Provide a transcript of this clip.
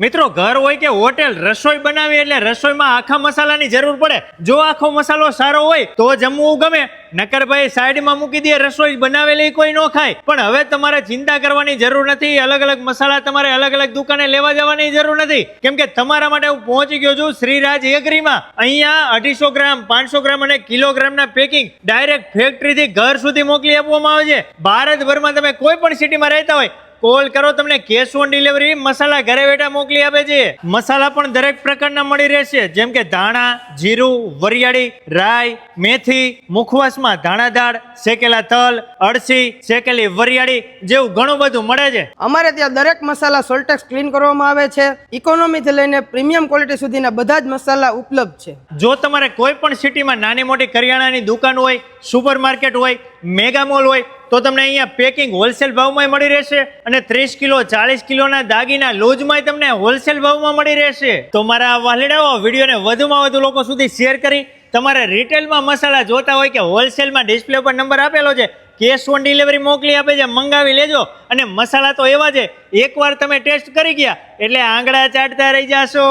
મિત્રો, ઘર હોય કે હોટેલ, રસોઈ બનાવી એટલે રસોઈમાં આખા મસાલાની જરૂર પડે. જો આખો મસાલો સારો હોય, તો જમવું ગમે. નકર ભાઈ, સાઈડમાં મૂકી દે, રસોઈ બનાવેલી કોઈ ન ખાય. પણ હવે તમારે ચિંતા કરવાની જરૂર નથી. અલગ અલગ મસાલા તમારે અલગ અલગ દુકાને લેવા જવાની જરૂર નથી. કેમ કે તમારા માટે હું પહોંચી ગયો છું શ્રીરાજ એગ્રીમાં. અહીંયા અઢીસો ગ્રામ, પાંચસો ગ્રામ અને કિલોગ્રામના પેકિંગ ડાયરેક્ટ ફેક્ટરીથી ઘર સુધી મોકલી આપવામાં આવે છે. ભારતભરમાં તમે કોઈ પણ સિટીમાં રહેતા હોય કોલ કરો તમને કેશ ઓન ડિલિવરી મસાલા ઘરે બેઠા મોકલી આપે છે. મસાલા પણ દરેક પ્રકારના મળી રહેશે. જેમ કે ધાણા જીરું વરિયાળી રાઈ મેથી મુખવાસમાં ધાણા દાળ શેકેલા તલ અળસી શેકેલી વરિયાળી જેવું ઘણું બધું મળે છે. અમારે ત્યાં દરેક મસાલા સોલ્ટેક્સ ક્લીન કરવામાં આવે છે. ઇકોનોમીથી લઈને પ્રીમિયમ ક્વોલિટી સુધીના બધા જ મસાલા ઉપલબ્ધ છે. જો તમારે કોઈ પણ સિટીમાં નાની મોટી કરિયાણાની દુકાન હોય સુપર માર્કેટ હોય મેગા મોલ હોય તો તમને અહીંયા પેકિંગ હોલસેલ ભાવમાં મળી રહેશે અને ત્રીસ કિલો ચાલીસ કિલોના દાગીના લોજમાં તમને હોલસેલ ભાવમાં મળી રહેશે. તો મારા વાલીડાઓ વિડીયોને વધુમાં વધુ લોકો સુધી શેર કરી તમારે રિટેલમાં મસાલા જોતા હોય કે હોલસેલમાં ડિસ્પ્લે પર નંબર આપેલો છે કેશ ઓન ડિલિવરી મોકલી આપે છે, મંગાવી લેજો. અને મસાલા તો એવા છે, એકવાર તમે ટેસ્ટ કરી ગયા, એટલે આંગળા ચાટતા રહી જાશો.